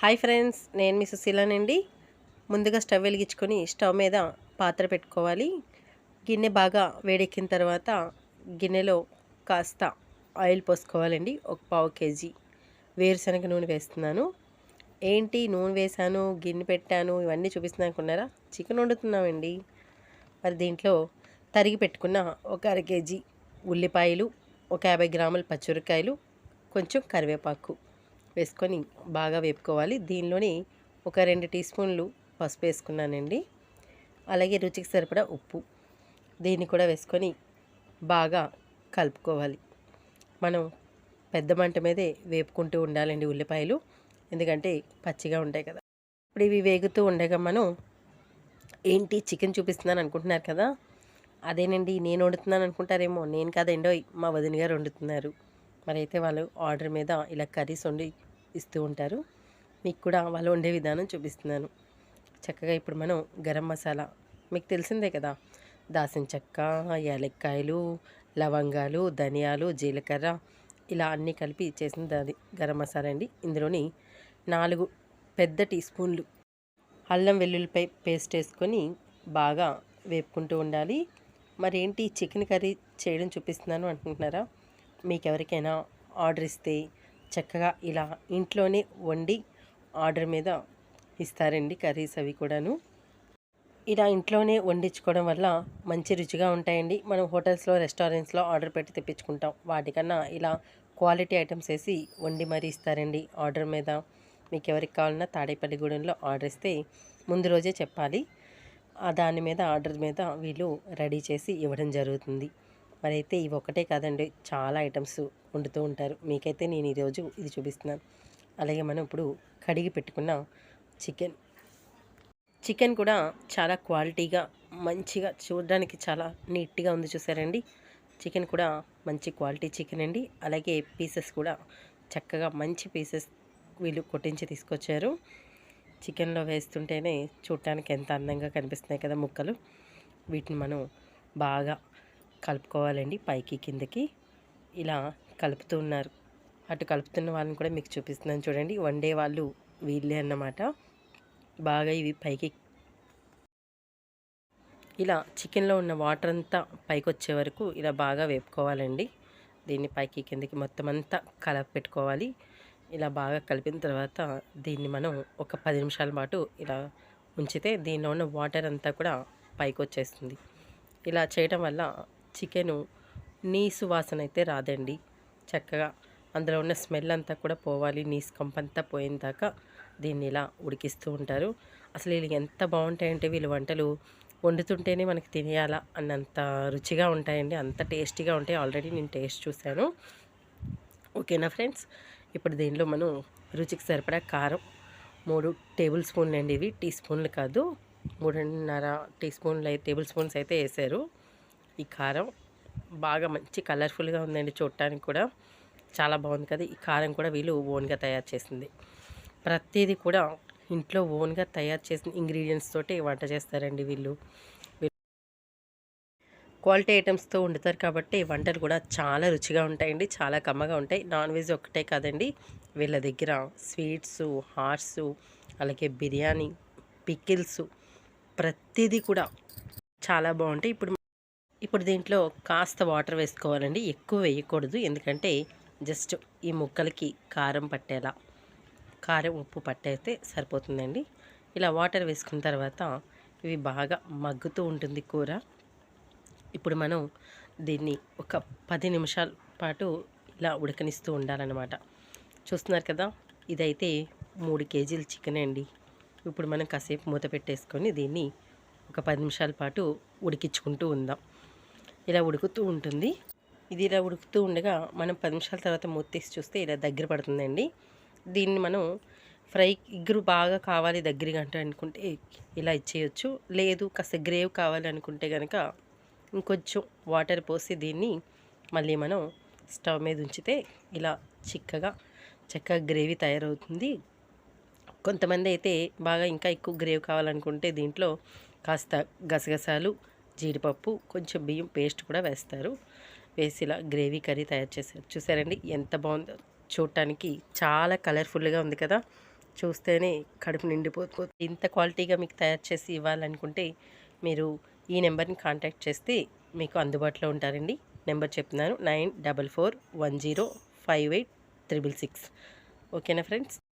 Hi friends నేను మీ సుశీలనండి ముందుగా stove వెలిగించుకొని స్టవ్ మీద పాత్ర పెట్టుకోవాలి. గిన్నె బాగా వేడెక్కిన తర్వాత గిన్నెలో కాస్త ఆయిల్ పోసుకోవాలండి. ఒక పావు కేజీ వేరుశనగ నూనె వేస్తున్నాను. ఏంటి నూనె వేసాను గిన్నె పెట్టాను ఇవన్నీ చూపిస్తున్నాను అనుకున్నారా? చికెన్ వండుతున్నామండి. మరి దీంట్లో తరిగి పెట్టుకున్న ఒక అర కేజీ ఉల్లిపాయలు ఒక యాభై గ్రాముల పచ్చిమిరకాయలు కొంచెం కరివేపాకు వేసుకొని బాగా వేపుకోవాలి. దీనిలోని ఒక రెండు టీ స్పూన్లు పసుపు వేసుకున్నానండి. అలాగే రుచికి సరిపడా ఉప్పు దీన్ని కూడా వేసుకొని బాగా కలుపుకోవాలి. మనం పెద్ద మంట మీదే వేపుకుంటూ ఉండాలండి ఉల్లిపాయలు. ఎందుకంటే పచ్చిగా ఉంటాయి కదా. ఇప్పుడు ఇవి వేగుతూ ఉండగా మనం ఏంటి చికెన్ చూపిస్తున్నాను అనుకుంటున్నారు కదా? అదేనండి నేను వండుతున్నాను అనుకుంటారేమో. నేను కాదండో మా వదిన గారు వండుతున్నారు. మరి అయితే వాళ్ళు ఆర్డర్ మీద ఇలా కర్రీస్ వండి ఇస్తూ ఉంటారు. మీకు కూడా వాళ్ళు వండే విధానం చూపిస్తున్నాను. చక్కగా ఇప్పుడు మనం గరం మసాలా మీకు తెలిసిందే కదా దాసిన చెక్క యాలక్కాయలు లవంగాలు ధనియాలు జీలకర్ర ఇలా అన్నీ కలిపి చేసిన అది గరం మసాలా అండి. ఇందులోని నాలుగు పెద్ద టీ స్పూన్లు అల్లం వెల్లుల్లిపై పేస్ట్ వేసుకొని బాగా వేపుకుంటూ ఉండాలి. మరేంటి చికెన్ కర్రీ చేయడం చూపిస్తున్నాను అనుకుంటున్నారా? మీకు ఎవరికైనా ఆర్డర్ ఇస్తే చక్కగా ఇలా ఇంట్లోనే వండి ఆర్డర్ మీద ఇస్తారండి కర్రీస్ అవి కూడాను. ఇలా ఇంట్లోనే వండించుకోవడం వల్ల మంచి రుచిగా ఉంటాయండి. మనం హోటల్స్లో రెస్టారెంట్స్లో ఆర్డర్ పెట్టి తెప్పించుకుంటాం. వాటికన్నా ఇలా క్వాలిటీ ఐటమ్స్ వేసి వండి మరీ ఇస్తారండి ఆర్డర్ మీద. మీకు ఎవరికి కావాలన్నా తాడేపల్లిగూడెంలో ఆర్డర్ ఇస్తే ముందు రోజే చెప్పాలి. ఆ దాని మీద ఆర్డర్ మీద వీళ్ళు రెడీ చేసి ఇవ్వడం జరుగుతుంది. మరి అయితే ఇవి ఒకటే కాదండి. చాలా ఐటమ్స్ వండుతూ ఉంటారు. మీకైతే నేను ఈరోజు ఇది చూపిస్తున్నాను. అలాగే మనం ఇప్పుడు కడిగి పెట్టుకున్న చికెన్. చికెన్ కూడా చాలా క్వాలిటీగా మంచిగా చూడడానికి చాలా నీట్గా ఉంది చూసారండి. చికెన్ కూడా మంచి క్వాలిటీ చికెన్ అండి. అలాగే పీసెస్ కూడా చక్కగా మంచి పీసెస్ వీళ్ళు కొట్టించి తీసుకొచ్చారు. చికెన్లో వేస్తుంటేనే చూడటానికి ఎంత అందంగా కనిపిస్తున్నాయి కదా ముక్కలు. వీటిని మనం బాగా కలుపుకోవాలండి పైకి కిందకి. ఇలా కలుపుతూ ఉన్నారు. అటు కలుపుతున్న వాళ్ళని కూడా మీకు చూపిస్తున్నాను చూడండి. వండే వాళ్ళు వీళ్ళే అన్నమాట. బాగా ఇవి పైకి ఇలా చికెన్లో ఉన్న వాటర్ అంతా పైకి వచ్చే వరకు ఇలా బాగా వేపుకోవాలండి. దీన్ని పైకి కిందకి మొత్తం అంతా కలప పెట్టుకోవాలి. ఇలా బాగా కలిపిన తర్వాత దీన్ని మనం ఒక పది నిమిషాల పాటు ఇలా ఉంచితే దీనిలో ఉన్న వాటర్ అంతా కూడా పైకి వచ్చేస్తుంది. ఇలా చేయడం వల్ల చికెను నీసు వాసన అయితే రాదండి. చక్కగా అందులో ఉన్న స్మెల్ అంతా కూడా పోవాలి. నీసు కంపంతా పోయిన దాకా దీన్ని ఇలా ఉడికిస్తూ ఉంటారు. అసలు వీళ్ళు ఎంత బాగుంటాయంటే వీళ్ళు వంటలు వండుతుంటేనే మనకి తినేయాలా అన్నంత రుచిగా ఉంటాయండి. అంత టేస్టీగా ఉంటాయి. ఆల్రెడీ నేను టేస్ట్ చూశాను. ఓకేనా ఫ్రెండ్స్? ఇప్పుడు దీనిలో మనం రుచికి సరిపడా కారం మూడు టేబుల్ స్పూన్లు అండి ఇవి. టీ స్పూన్లు కాదు. మూడున్నర టీ స్పూన్లు టేబుల్ స్పూన్స్ అయితే వేసారు. ఈ కారం బాగా మంచి కలర్ఫుల్గా ఉందండి చూడటానికి కూడా. చాలా బాగుంది కదా ఈ కారం కూడా వీళ్ళు ఓన్గా తయారు చేసింది. ప్రతిదీ కూడా ఇంట్లో ఓన్గా తయారు చేసిన ఇంగ్రీడియంట్స్ తోటి వంట చేస్తారండి వీళ్ళు. క్వాలిటీ ఐటమ్స్తో వండుతారు కాబట్టి వంటలు కూడా చాలా రుచిగా ఉంటాయండి చాలా కమ్మగా ఉంటాయి. నాన్ వెజ్ ఒకటే కాదండి వీళ్ళ దగ్గర స్వీట్స్ హార్స్ అలాగే బిర్యానీ పికిల్స్ ప్రతిదీ కూడా చాలా బాగుంటాయి. ఇప్పుడు ఇప్పుడు దీంట్లో కాస్త వాటర్ వేసుకోవాలండి. ఎక్కువ వేయకూడదు. ఎందుకంటే జస్ట్ ఈ ముక్కలకి కారం పట్టేలా కారం ఉప్పు పట్టేస్తే సరిపోతుందండి. ఇలా వాటర్ వేసుకున్న తర్వాత ఇవి బాగా మగ్గుతూ ఉంటుంది కూర. ఇప్పుడు మనం దీన్ని ఒక పది నిమిషాల పాటు ఇలా ఉడకనిస్తూ ఉండాలన్నమాట. చూస్తున్నారు కదా ఇదైతే మూడు కేజీల చికెన్ అండి. ఇప్పుడు మనం కాసేపు మూత పెట్టేసుకొని దీన్ని ఒక పది నిమిషాల పాటు ఉడికించుకుంటూ ఉందాం. ఇలా ఉడుకుతూ ఉంటుంది. ఇది ఇలా ఉడుకుతూ ఉండగా మనం పది నిమిషాల తర్వాత మూత తీసి చూస్తే ఇలా దగ్గర పడుతుందండి. దీన్ని మనం ఫ్రై ఇగ్గురు బాగా కావాలి దగ్గరగా అంటే అనుకుంటే ఇలా ఇచ్చేయచ్చు. లేదు కాస్త గ్రేవ్ కావాలి అనుకుంటే కనుక ఇంకొంచెం వాటర్ పోసి దీన్ని మళ్ళీ మనం స్టవ్ మీద ఉంచితే ఇలా చిక్కగా చక్కగా గ్రేవీ తయారవుతుంది. కొంతమంది అయితే బాగా ఇంకా ఎక్కువ గ్రేవ్ కావాలనుకుంటే దీంట్లో కాస్త గసగసాలు జీడిపప్పు కొంచెం బియ్యం పేస్ట్ కూడా వేస్తారు. వేసి ఇలా గ్రేవీ కర్రీ తయారు చేశారు. చూసారండి ఎంత బాగుందో. చూడటానికి చాలా కలర్ఫుల్గా ఉంది కదా. చూస్తేనే కడుపు నిండిపోతుంది. ఇంత క్వాలిటీగా మీకు తయారు చేసి ఇవ్వాలనుకుంటే మీరు ఈ నెంబర్ని కాంటాక్ట్ చేస్తే మీకు అందుబాటులో ఉంటారండి. నెంబర్ చెప్తున్నాను nine double four one zero five eight triple six. ఓకేనా ఫ్రెండ్స్?